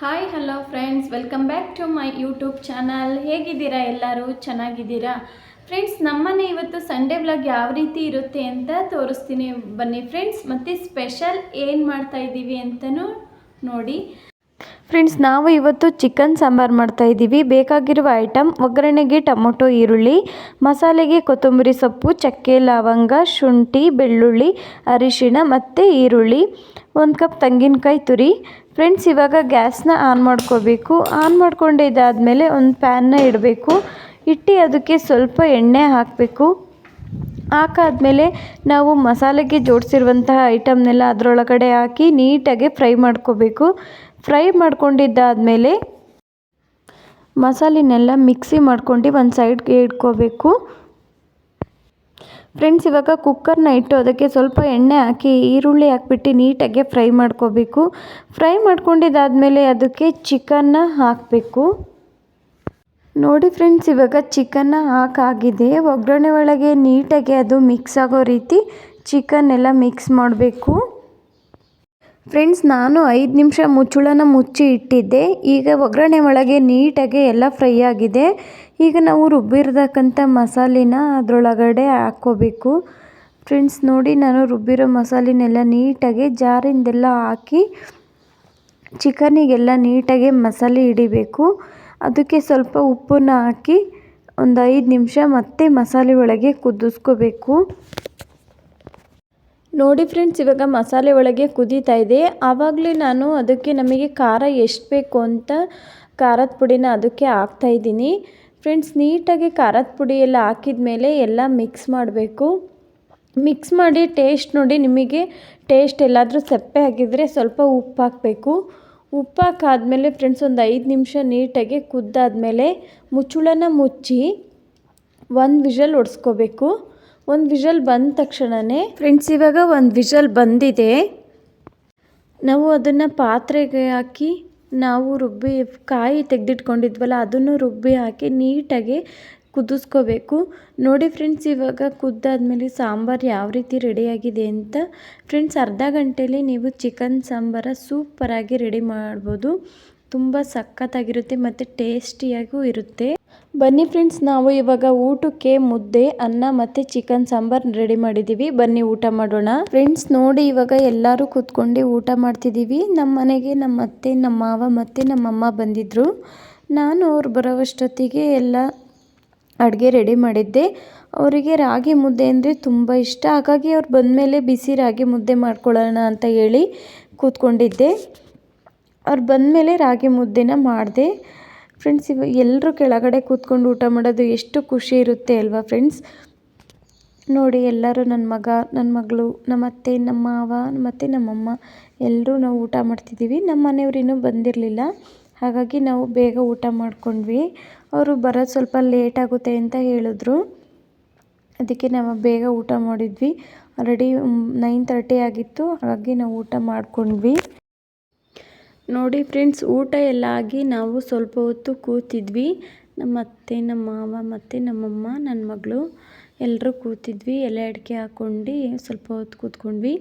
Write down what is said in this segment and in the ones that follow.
Hi hello friends welcome back to my YouTube channel ಹೇಗಿದ್ದೀರಾ ಎಲ್ಲರೂ? ಚೆನ್ನಾಗಿದ್ದೀರಾ? ಫ್ರೆಂಡ್ಸ್ ನಮ್ಮನೆ ಇವತ್ತು ಸಂಡೇ ವ್ಲಾಗ್ ಯಾವ ರೀತಿ ಇರುತ್ತೆ ಅಂತ ತೋರಿಸ್ತೀನಿ. ಬನ್ನಿ ಫ್ರೆಂಡ್ಸ್ ಮತ್ತು ಸ್ಪೆಷಲ್ ಏನು ಮಾಡ್ತಾ ಇದ್ದೀವಿ ಅಂತಲೂ ನೋಡಿ. ಫ್ರೆಂಡ್ಸ್, ನಾವು ಇವತ್ತು ಚಿಕನ್ ಸಾಂಬಾರು ಮಾಡ್ತಾ ಇದ್ದೀವಿ. ಬೇಕಾಗಿರುವ ಐಟಮ್ ಒಗ್ಗರಣೆಗೆ ಟೊಮೊಟೊ, ಈರುಳ್ಳಿ, ಮಸಾಲೆಗೆ ಕೊತ್ತಂಬರಿ ಸೊಪ್ಪು, ಚಕ್ಕೆ, ಲವಂಗ, ಶುಂಠಿ, ಬೆಳ್ಳುಳ್ಳಿ, ಅರಿಶಿಣ ಮತ್ತು ಈರುಳ್ಳಿ, ಒಂದು ಕಪ್ ತೆಂಗಿನಕಾಯಿ ತುರಿ. ಫ್ರೆಂಡ್ಸ್, ಇವಾಗ ಗ್ಯಾಸ್ನ ಆನ್ ಮಾಡ್ಕೋಬೇಕು. ಆನ್ ಮಾಡ್ಕೊಂಡಿದ್ದಾದಮೇಲೆ ಒಂದು ಪ್ಯಾನ್ನ ಇಡಬೇಕು. ಇಟ್ಟು ಅದಕ್ಕೆ ಸ್ವಲ್ಪ ಎಣ್ಣೆ ಹಾಕಬೇಕು. ಹಾಕಾದ್ಮೇಲೆ ನಾವು ಮಸಾಲೆಗೆ ಜೋಡಿಸಿರುವಂತಹ ಐಟಮ್ನೆಲ್ಲ ಅದರೊಳಗಡೆ ಹಾಕಿ ನೀಟಾಗಿ ಫ್ರೈ ಮಾಡ್ಕೋಬೇಕು. ಫ್ರೈ ಮಾಡ್ಕೊಂಡಿದ್ದಾದಮೇಲೆ ಮಸಾಲೆನೆಲ್ಲ ಮಿಕ್ಸಿ ಮಾಡ್ಕೊಂಡು ಒಂದು ಸೈಡ್ಗೆ ಇಟ್ಕೋಬೇಕು. ಫ್ರೆಂಡ್ಸ್, ಇವಾಗ ಕುಕ್ಕರ್ನ ಇಟ್ಟು ಅದಕ್ಕೆ ಸ್ವಲ್ಪ ಎಣ್ಣೆ ಹಾಕಿ, ಈರುಳ್ಳಿ ಹಾಕ್ಬಿಟ್ಟು ನೀಟಾಗಿ ಫ್ರೈ ಮಾಡ್ಕೋಬೇಕು. ಫ್ರೈ ಮಾಡ್ಕೊಂಡಿದ್ದಾದಮೇಲೆ ಅದಕ್ಕೆ ಚಿಕನ್ನ ಹಾಕಬೇಕು. ನೋಡಿ ಫ್ರೆಂಡ್ಸ್, ಇವಾಗ ಚಿಕನ್ನ ಹಾಕಾಗಿದೆ. ಒಗ್ಗರಣೆ ಒಳಗೆ ನೀಟಾಗಿ ಅದು ಮಿಕ್ಸ್ ಆಗೋ ರೀತಿ ಚಿಕನ್ ಎಲ್ಲ ಮಿಕ್ಸ್ ಮಾಡಬೇಕು. ಫ್ರೆಂಡ್ಸ್ ನಾನು ಐದು ನಿಮಿಷ ಮುಚ್ಚುಳನ ಮುಚ್ಚಿ ಇಟ್ಟಿದ್ದೆ. ಈಗ ಒಗ್ಗರಣೆ ಒಳಗೆ ನೀಟಾಗಿ ಎಲ್ಲ ಫ್ರೈ ಆಗಿದೆ. ಈಗ ನಾವು ರುಬ್ಬಿರ್ತಕ್ಕಂಥ ಮಸಾಲಿನ ಅದರೊಳಗಡೆ ಹಾಕ್ಕೋಬೇಕು. ಫ್ರೆಂಡ್ಸ್ ನೋಡಿ ನಾನು ರುಬ್ಬಿರೋ ಮಸಾಲಿನೆಲ್ಲ ನೀಟಾಗಿ ಜಾರಿಂದೆಲ್ಲ ಹಾಕಿ ಚಿಕನಿಗೆಲ್ಲ ನೀಟಾಗಿ ಮಸಾಲೆ ಹಿಡಿಬೇಕು. ಅದಕ್ಕೆ ಸ್ವಲ್ಪ ಉಪ್ಪನ್ನು ಹಾಕಿ ಒಂದು ಐದು ನಿಮಿಷ ಮತ್ತೆ ಮಸಾಲೆ ಒಳಗೆ ಕುದಿಸ್ಕೋಬೇಕು. ನೋಡಿ ಫ್ರೆಂಡ್ಸ್ ಇವಾಗ ಮಸಾಲೆ ಒಳಗೆ ಕುದೀತಾ ಇದೆ. ಆವಾಗಲೇ ನಾನು ಅದಕ್ಕೆ ನಮಗೆ ಖಾರ ಎಷ್ಟು ಬೇಕು ಅಂತ ಖಾರದ ಪುಡಿನ ಅದಕ್ಕೆ ಹಾಕ್ತಾಯಿದ್ದೀನಿ ಫ್ರೆಂಡ್ಸ್ ನೀಟಾಗಿ ಖಾರದ ಪುಡಿ ಎಲ್ಲ ಹಾಕಿದ ಮೇಲೆ ಎಲ್ಲ ಮಿಕ್ಸ್ ಮಾಡಬೇಕು. ಮಿಕ್ಸ್ ಮಾಡಿ ಟೇಸ್ಟ್ ನೋಡಿ ನಿಮಗೆ ಟೇಸ್ಟ್ ಎಲ್ಲಾದರೂ ಸಪ್ಪೆ ಹಾಕಿದರೆ ಸ್ವಲ್ಪ ಉಪ್ಪು ಹಾಕಬೇಕು. ಉಪ್ಪು ಹಾಕಾದಮೇಲೆ ಫ್ರೆಂಡ್ಸ್ ಒಂದು ಐದು ನಿಮಿಷ ನೀಟಾಗಿ ಕುದ್ದಾದಮೇಲೆ ಮುಚ್ಚುಳನ ಮುಚ್ಚಿ ಒಂದು ವಿಷಲ್ ಹೊಡ್ಸ್ಕೋಬೇಕು ಒಂದು ವಿಷಲ್ ಬಂದ ತಕ್ಷಣವೇ ಫ್ರೆಂಡ್ಸ್ ಇವಾಗ ಒಂದು ವಿಷಲ್ ಬಂದಿದೆ. ನಾವು ಅದನ್ನು ಪಾತ್ರೆಗೆ ಹಾಕಿ ನಾವು ರುಬ್ಬಿ ಕಾಯಿ ತೆಗೆದಿಟ್ಕೊಂಡಿದ್ವಲ್ಲ ಅದನ್ನು ರುಬ್ಬಿ ಹಾಕಿ ನೀಟಾಗಿ ಕುದಿಸ್ಕೋಬೇಕು. ನೋಡಿ ಫ್ರೆಂಡ್ಸ್ ಇವಾಗ ಕುದ್ದಾದಮೇಲೆ ಸಾಂಬಾರು ಯಾವ ರೀತಿ ರೆಡಿಯಾಗಿದೆ ಅಂತ. ಫ್ರೆಂಡ್ಸ್ ಅರ್ಧ ಗಂಟೆಯಲ್ಲಿ ನೀವು ಚಿಕನ್ ಸಾಂಬಾರ ಸೂಪರಾಗಿ ರೆಡಿ ಮಾಡ್ಬೋದು. ತುಂಬ ಸಖತ್ತಾಗಿರುತ್ತೆ ಮತ್ತು ಟೇಸ್ಟಿಯಾಗೂ ಇರುತ್ತೆ. ಬನ್ನಿ ಫ್ರೆಂಡ್ಸ್, ನಾವು ಇವಾಗ ಊಟಕ್ಕೆ ಮುದ್ದೆ, ಅನ್ನ ಮತ್ತೆ ಚಿಕನ್ ಸಾಂಬಾರ್ ರೆಡಿ ಮಾಡಿದೀವಿ. ಬನ್ನಿ ಊಟ ಮಾಡೋಣ. ಫ್ರೆಂಡ್ಸ್, ನೋಡಿ ಇವಾಗ ಎಲ್ಲರೂ ಕೂತ್ಕೊಂಡು ಊಟ ಮಾಡ್ತಿದ್ದೀವಿ ನಮ್ಮ ಮನೆಗೆ ನಮ್ಮ ಅತ್ತೆ ನಮ್ಮ ಮಾವ ಮತ್ತೆ ನಮ್ಮಮ್ಮ ಬಂದಿದ್ರು. ನಾನು ಅವ್ರು ಬರೋವಷ್ಟೊತ್ತಿಗೆ ಎಲ್ಲ ಅಡುಗೆ ರೆಡಿ ಮಾಡಿದ್ದೆ. ಅವರಿಗೆ ರಾಗಿ ಮುದ್ದೆ ಅಂದರೆ ತುಂಬ ಇಷ್ಟ. ಹಾಗಾಗಿ ಅವ್ರು ಬಂದಮೇಲೆ ಬಿಸಿ ರಾಗಿ ಮುದ್ದೆ ಮಾಡ್ಕೊಳ್ಳೋಣ ಅಂತ ಹೇಳಿ ಕೂತ್ಕೊಂಡಿದ್ದೆ. ಅವ್ರು ಬಂದಮೇಲೆ ರಾಗಿ ಮುದ್ದೆನ ಮಾಡಿದೆ. ಫ್ರೆಂಡ್ಸ್ ಇವ ಎಲ್ಲರೂ ಕೆಳಗಡೆ ಕೂತ್ಕೊಂಡು ಊಟ ಮಾಡೋದು ಎಷ್ಟು ಖುಷಿ ಇರುತ್ತೆ ಅಲ್ವಾ ಫ್ರೆಂಡ್ಸ್ ನೋಡಿ, ಎಲ್ಲರೂ ನನ್ನ ಮಗ ನನ್ನ ಮಗಳು ನಮ್ಮ ಅತ್ತೆ ನಮ್ಮ ಮಾವ ಮತ್ತು ನಮ್ಮಮ್ಮ ಎಲ್ಲರೂ ನಾವು ಊಟ ಮಾಡ್ತಿದ್ದೀವಿ. ನಮ್ಮ ಮನೆಯವ್ರು ಇನ್ನೂ ಬಂದಿರಲಿಲ್ಲ. ಹಾಗಾಗಿ ನಾವು ಬೇಗ ಊಟ ಮಾಡ್ಕೊಂಡ್ವಿ. ಅವರು ಬರೋದು ಸ್ವಲ್ಪ ಲೇಟ್ ಆಗುತ್ತೆ ಅಂತ ಹೇಳಿದ್ರು. ಅದಕ್ಕೆ ನಾವು ಬೇಗ ಊಟ ಮಾಡಿದ್ವಿ. ಆಲ್ರೆಡಿ ನೈನ್ ತರ್ಟಿ ಆಗಿತ್ತು. ಹಾಗಾಗಿ ನಾವು ಊಟ ಮಾಡ್ಕೊಂಡ್ವಿ. ನೋಡಿ ಫ್ರೆಂಡ್ಸ್, ಊಟ ಎಲ್ಲ ಆಗಿ ನಾವು ಸ್ವಲ್ಪ ಹೊತ್ತು ಕೂತಿದ್ವಿ. ನಮ್ಮ ಅತ್ತೆ, ನಮ್ಮ ಮಾವ ಮತ್ತು ನಮ್ಮಮ್ಮ ನನ್ನ ಮಗಳು ಎಲ್ಲರೂ ಕೂತಿದ್ವಿ. ಎಲೆ ಅಡಿಕೆ ಹಾಕ್ಕೊಂಡು ಸ್ವಲ್ಪ ಹೊತ್ತು ಕೂತ್ಕೊಂಡ್ವಿ.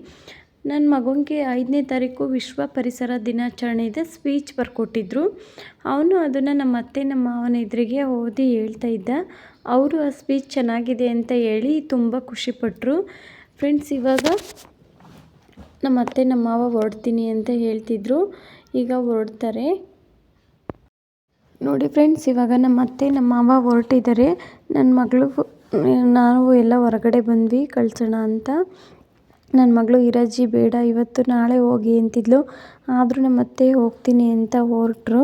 ನನ್ನ ಮಗನಿಗೆ ಐದನೇ ತಾರೀಕು ವಿಶ್ವ ಪರಿಸರ ದಿನಾಚರಣೆ ಇದೆ ಸ್ಪೀಚ್ ಬರ್ಕೊಟ್ಟಿದ್ರು. ಅವನು ಅದನ್ನು ನಮ್ಮ ಅತ್ತೆ, ನಮ್ಮ ಮಾವನ ಎದುರಿಗೆ ಓದಿ ಹೇಳ್ತಾ ಇದ್ದ. ಅವರು ಆ ಸ್ಪೀಚ್ ಚೆನ್ನಾಗಿದೆ ಅಂತ ಹೇಳಿ ತುಂಬ ಖುಷಿಪಟ್ಟರು ಫ್ರೆಂಡ್ಸ್, ಇವಾಗ ನಮ್ಮ ಅತ್ತೆ, ನಮ್ಮ ಮಾವ ಹೊರಡ್ತೀನಿ ಅಂತ ಹೇಳ್ತಿದ್ರು. ಈಗ ಹೊರಡ್ತಾರೆ. ನೋಡಿ ಫ್ರೆಂಡ್ಸ್, ಇವಾಗ ನಮ್ಮ ಅತ್ತೆ, ನಮ್ಮ ಮಾವ ಹೊರಟಿದ್ದಾರೆ. ನನ್ನ ಮಗಳು, ನಾವು ಎಲ್ಲ ಹೊರಗಡೆ ಬಂದ್ವಿ, ಕಳ್ಸೋಣ ಅಂತ. ನನ್ನ ಮಗಳು ಇರಜ್ಜಿ, ಬೇಡ, ಇವತ್ತು ನಾಳೆ ಹೋಗಿ ಅಂತಿದ್ಲು. ಆದರೂ ನಮ್ಮ ಅತ್ತೆ ಹೋಗ್ತೀನಿ ಅಂತ ಹೊರಟ್ರು.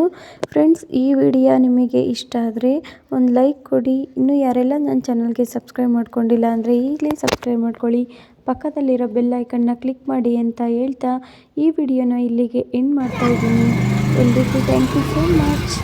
ಫ್ರೆಂಡ್ಸ್ ಈ ವಿಡಿಯೋ ನಿಮಗೆ ಇಷ್ಟ ಆದರೆ ಒಂದು ಲೈಕ್ ಕೊಡಿ. ಇನ್ನೂ ಯಾರೆಲ್ಲ ನನ್ನ ಚಾನಲ್ಗೆ ಸಬ್ಸ್ಕ್ರೈಬ್ ಮಾಡ್ಕೊಂಡಿಲ್ಲ ಅಂದರೆ ಈಗಲೇ ಸಬ್ಸ್ಕ್ರೈಬ್ ಮಾಡ್ಕೊಳ್ಳಿ. ಪಕ್ಕದಲ್ಲಿರೋ ಬೆಲ್ ಐಕನ್ನ ಕ್ಲಿಕ್ ಮಾಡಿ ಅಂತ ಹೇಳ್ತಾ ಈ ವಿಡಿಯೋನ ಇಲ್ಲಿಗೆ ಎಂಡ್ ಮಾಡ್ತಾಯಿದ್ದೀನಿ ಎಲ್ರಿಗೂ ಥ್ಯಾಂಕ್ ಯು ಸೋ ಮಚ್